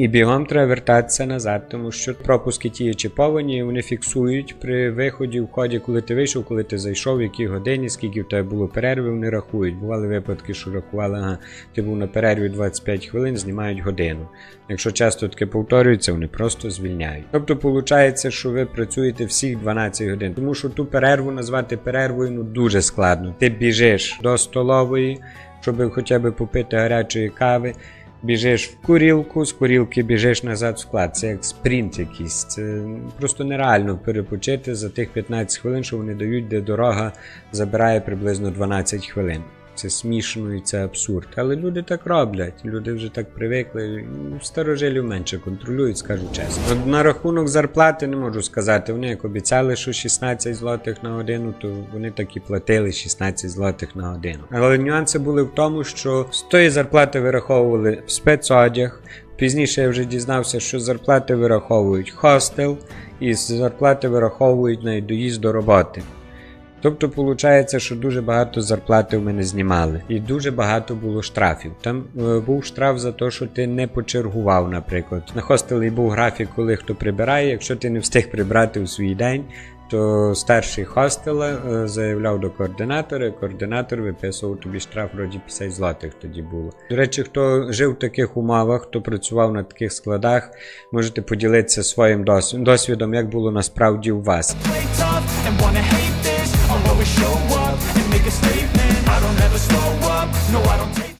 І бігом треба вертатися назад, тому що пропуски ті чіповані, вони фіксують при виході, вході, коли ти вийшов, коли ти зайшов, в якій годині, скільки в тебе було перерви, вони рахують. Бували випадки, що рахували, ага, ти був на перерві 25 хвилин, знімають годину. Якщо часто таке повторюється, вони просто звільняють. Тобто, виходить, що ви працюєте всіх 12 годин, тому що ту перерву назвати перервою ну дуже складно. Ти біжиш до столової, щоб хоча б попити гарячої кави. Біжиш в курілку, з курілки біжиш назад в склад. Це як спринт якийсь. Це просто нереально перепочити за тих 15 хвилин, що вони дають, де дорога забирає приблизно 12 хвилин. Це смішно і це абсурд. Але люди так роблять. Люди вже так привикли. Старожилів менше контролюють, скажу чесно. На рахунок зарплати не можу сказати. Вони як обіцяли, що 16 злотих на годину, то вони так і платили 16 злотих на годину. Але нюанси були в тому, що з тої зарплати вираховували спецодяг. Пізніше я вже дізнався, що зарплати вираховують хостел, і з зарплати вираховують навіть доїзд до роботи. Тобто, виходить, що дуже багато зарплати в мене знімали, і дуже багато було штрафів. Там е, був штраф за те, що ти не почергував, наприклад. На хостелі був графік, коли хто прибирає. Якщо ти не встиг прибрати у свій день, то старший хостела е, заявляв до координатора, і координатор виписував тобі штраф вроді 50 злотих тоді було. До речі, хто жив в таких умовах, хто працював на таких складах, можете поділитися своїм досвідом, як було насправді у вас. Show up and make a statement